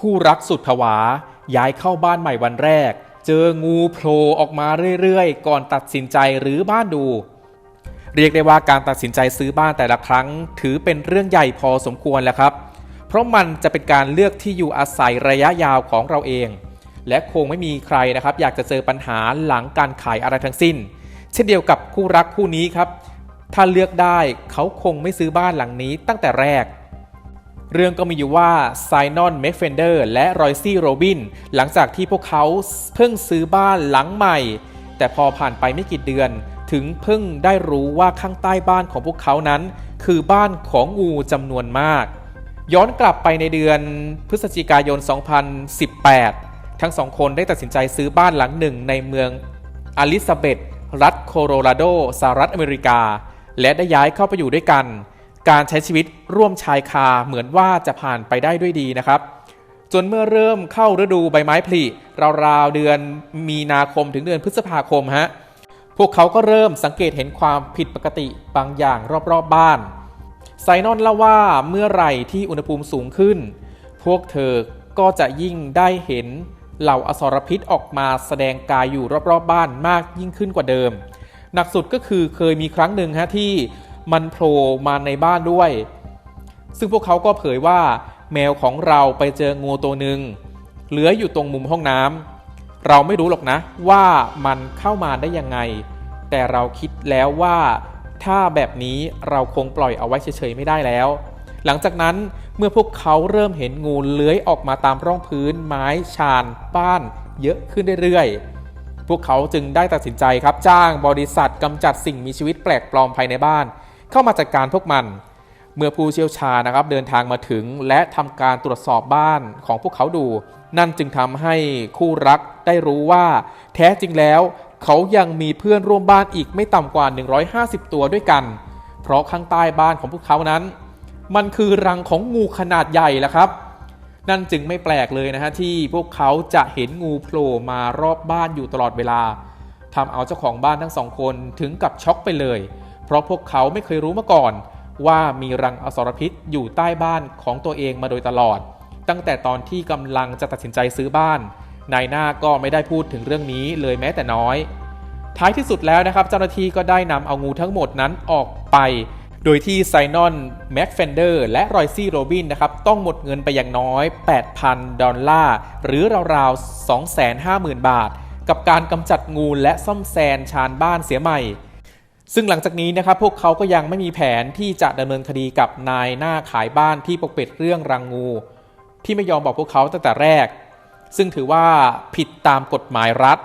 คู่รักสุดผวา ย้ายเข้าบ้านใหม่วันแรก เจองูโผล่ออกมาเรื่อยๆ ก่อนตัดสินใจหรือบ้านดู เรียกได้ว่าการตัดสินใจซื้อบ้านแต่ละครั้ง ถือเป็นเรื่องใหญ่พอสมควรแล้วครับ เพราะมันจะเป็นการเลือกที่อยู่อาศัยระยะยาวของเราเอง และคงไม่มีใครนะครับ อยากจะเจอปัญหาหลังการขายอะไรทั้งสิ้น เช่นเดียวกับคู่รักคู่นี้ครับ ถ้าเลือกได้เขาคงไม่ซื้อบ้านหลังนี้ตั้งแต่แรก เรื่องก็มีอยู่ว่าไซนอนเมคเฟนเดอร์และรอยซี่โรบินหลังจากที่พวกเขาเพิ่งซื้อบ้านหลังใหม่ แต่พอผ่านไปไม่กี่เดือน ถึงเพิ่งได้รู้ว่าข้างใต้บ้านของพวกเขานั้น คือบ้านของงูจำนวนมาก ย้อนกลับไปในเดือนพฤศจิกายน 2018 ทั้งสองคนได้ตัดสินใจซื้อบ้านหลังหนึ่งในเมืองอลิซาเบธรัฐโคโลราโดสหรัฐอเมริกา และได้ย้ายเข้าไปอยู่ด้วยกัน การใช้ชีวิตร่วมชายคาเหมือนว่าจะผ่านไปได้ด้วยดีนะครับ จนเมื่อเริ่มเข้าฤดูใบไม้ผลิราวๆเดือนมีนาคมถึงเดือนพฤษภาคมฮะพวกเขาก็เริ่มสังเกตเห็นความผิดปกติบางอย่างรอบๆบบ้านไซนอนเล่าว่าเมื่อไหร่ที่อุณหภูมิสูงขึ้น พวกเธอก็จะยิ่งได้เห็นเหล่าอสรพิษออกมาแสดงกายอยู่รอบๆบบ้านมากยิ่งขึ้นกว่าเดิม หนักสุดก็คือเคยมีครั้งหนึ่งฮะที่ มันโผล่มาในบ้านด้วย ซึ่งพวกเขาก็เผยว่าแมวของเราไปเจองูตัวหนึ่งเหลืออยู่ตรงมุมห้องน้ำเราไม่รู้หรอกนะว่ามันเข้ามาได้ยังไง แต่เราคิดแล้วว่าถ้าแบบนี้เราคงปล่อยเอาไว้เฉยๆไม่ได้แล้ว หลังจากนั้นเมื่อพวกเขาเริ่มเห็นงูเลื้อยออกมาตามร่องพื้นไม้ชานบ้านเยอะขึ้นเรื่อยๆ พวกเขาจึงได้ตัดสินใจครับจ้างบริษัทกำจัดสิ่งมีชีวิตแปลกปลอมภายในบ้าน เข้ามาจัดการพวกมัน เมื่อผู้เชี่ยวชาญนะครับเดินทางมาถึงและทำการตรวจสอบบ้านของพวกเขาดู นั่นจึงทำให้คู่รักได้รู้ว่า แท้จริงแล้ว เขายังมีเพื่อนร่วมบ้านอีกไม่ต่ำกว่า 150 ตัวด้วยกัน เพราะข้างใต้บ้านของพวกเขานั้น มันคือรังของงูขนาดใหญ่แหละครับนั่นจึงไม่แปลกเลยนะฮะที่พวกเขาจะเห็นงูโผล่มารอบบ้านอยู่ตลอดเวลาทำเอาเจ้าของบ้านทั้งสองคนถึงกับช็อกไปเลย เพราะพวกเขาไม่เคยรู้มาก่อน ว่ามีรังอสรพิษอยู่ใต้บ้านของตัวเองมาโดยตลอด ตั้งแต่ตอนที่กำลังจะตัดสินใจซื้อบ้าน นายหน้าก็ไม่ได้พูดถึงเรื่องนี้เลยแม้แต่น้อย ท้ายที่สุดแล้วนะครับ เจ้าหน้าที่ก็ได้นำเอางูทั้งหมดนั้นออกไป โดยที่ไซนอนแม็กเฟนเดอร์และรอยซี่โรบินนะครับต้องหมดเงินไปอย่างน้อย 8,000 ดอลลาร์หรือราวๆ 250,000 บาท กับการกำจัดงูและซ่อมแซมชานบ้านเสียใหม่ ซึ่งหลังจากนี้นะครับพวกเขาก็ยังไม่มีแผนที่จะดำเนินคดีกับนายหน้าขายบ้านที่ปกปิดเรื่องรังงู ที่ไม่ยอมบอกพวกเขาตั้งแต่แรก ซึ่งถือว่าผิดตามกฎหมายรัฐ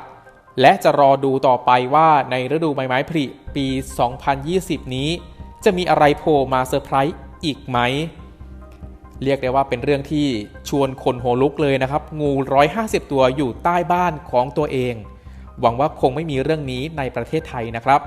และจะรอดูต่อไปว่าในฤดูใบไม้ผลิปี 2020 นี้ จะมีอะไรโผล่มาเซอร์ไพรส์อีกไหม เรียกได้ว่าเป็นเรื่องที่ชวนคนโหลุกเลยนะครับ งู 150 ตัวอยู่ใต้บ้านของตัวเอง หวังว่าคงไม่มีเรื่องนี้ในประเทศไทยนะครับ